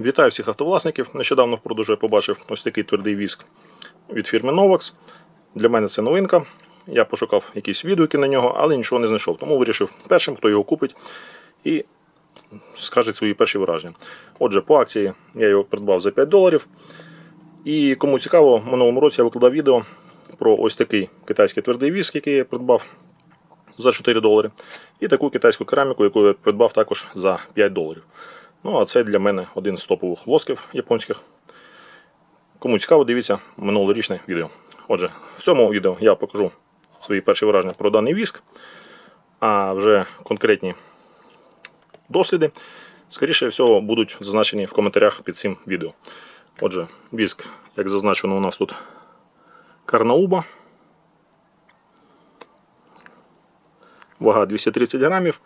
Вітаю всіх автовласників. Нещодавно в продажу я побачив ось такий твердий віск від фірми Novax. Для мене це новинка. Я пошукав якісь відгуки на нього, але нічого не знайшов. Тому вирішив першим, хто його купить і скаже свої перші враження. Отже, по акції я його придбав за 5 доларів. І кому цікаво, минулому році я викладав відео про ось такий китайський твердий віск, який я придбав за 4 долари. І таку китайську кераміку, яку я придбав також за 5 доларів. Ну, а це для мене один з топових восків японських. Кому цікаво, дивіться минулорічне відео. Отже, в цьому відео я покажу свої перші враження про даний віск, а вже конкретні досліди, скоріше всього, будуть зазначені в коментарях під цим відео. Отже, віск, як зазначено, у нас тут карнауба. Вага 230 грамів.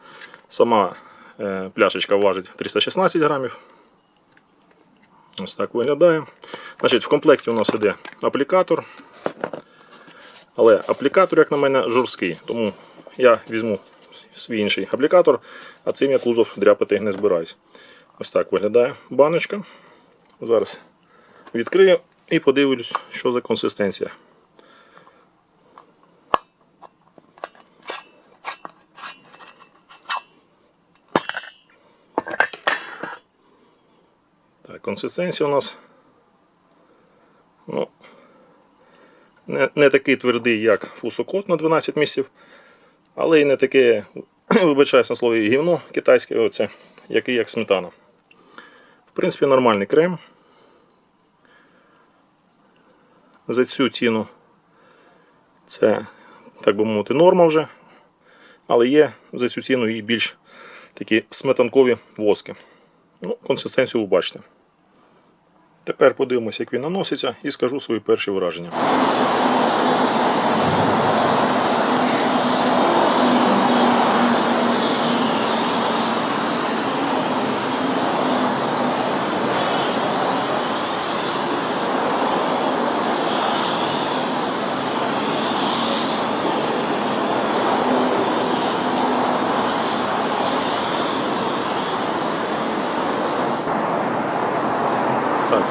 Сама пляшечка важить 316 грамів. Ось так виглядає. Значить, В комплекті у нас іде аплікатор. Але аплікатор, як на мене, жорсткий. Тому я візьму свій інший аплікатор, а цим я кузов дряпати не збираюсь. Ось так виглядає баночка. Зараз відкрию і подивлюсь, що за консистенція. Так, консистенція у нас ну, не, не такий твердий, як фусокот на 12 місяців, але і не таке, вибачаюсь на слові, гівно китайське, оце, який як сметана. В принципі, нормальний крем. За цю ціну це, так би мовити, норма вже. Але є за цю ціну і більш такі сметанкові воски. Ну, Консистенцію ви бачите. Тепер подивимося, як він наноситься, і скажу свої перші враження.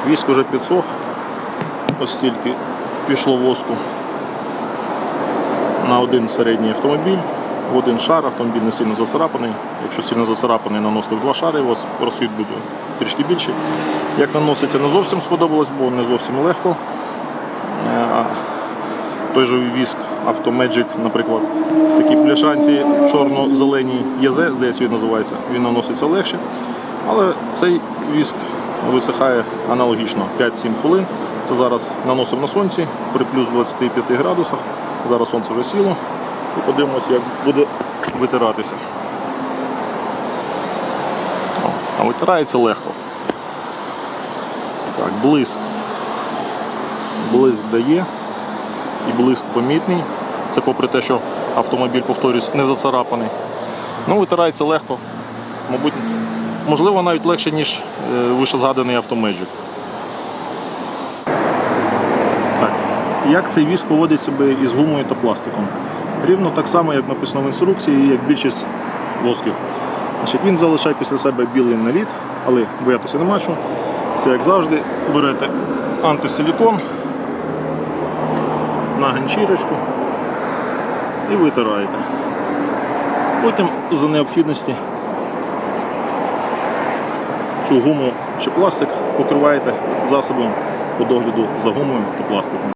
Віск уже підсох. Ось стільки пішло воску на один середній автомобіль, один шар, автомобіль не сильно зацарапаний. Якщо сильно зацарапаний, наносити в два шари, у вас розхід буде трішки більший. Як наноситься, не зовсім сподобалось, бо не зовсім легко. Той же віск Automagic, наприклад, в такій пляшанці чорно-зеленій ЄЗ, здається, він називається, він наноситься легше. Але цей віск висихає аналогічно 5-7 хвилин. Це зараз наносимо на сонці при плюс 25 градусах. Зараз сонце вже сіло. І подивимося, як буде витиратися. А витирається легко. Так, блиск. Блиск дає. І блиск помітний. Це попри те, що автомобіль, повторюсь, не зацарапаний. Ну, витирається легко. Мабуть, можливо, навіть легше, ніж е, вищезгаданий автомеджик. Так. Як цей віск поводить себе із гумою та пластиком? Рівно так само, як написано в інструкції, і як більшість восків. Значить, Він залишає після себе білий наліт, але боятися нема чого. Це як завжди, берете антисилікон на ганчірочку і витираєте. Потім за необхідності цю гуму чи пластик покриваєте засобом по догляду за гумою та пластиком.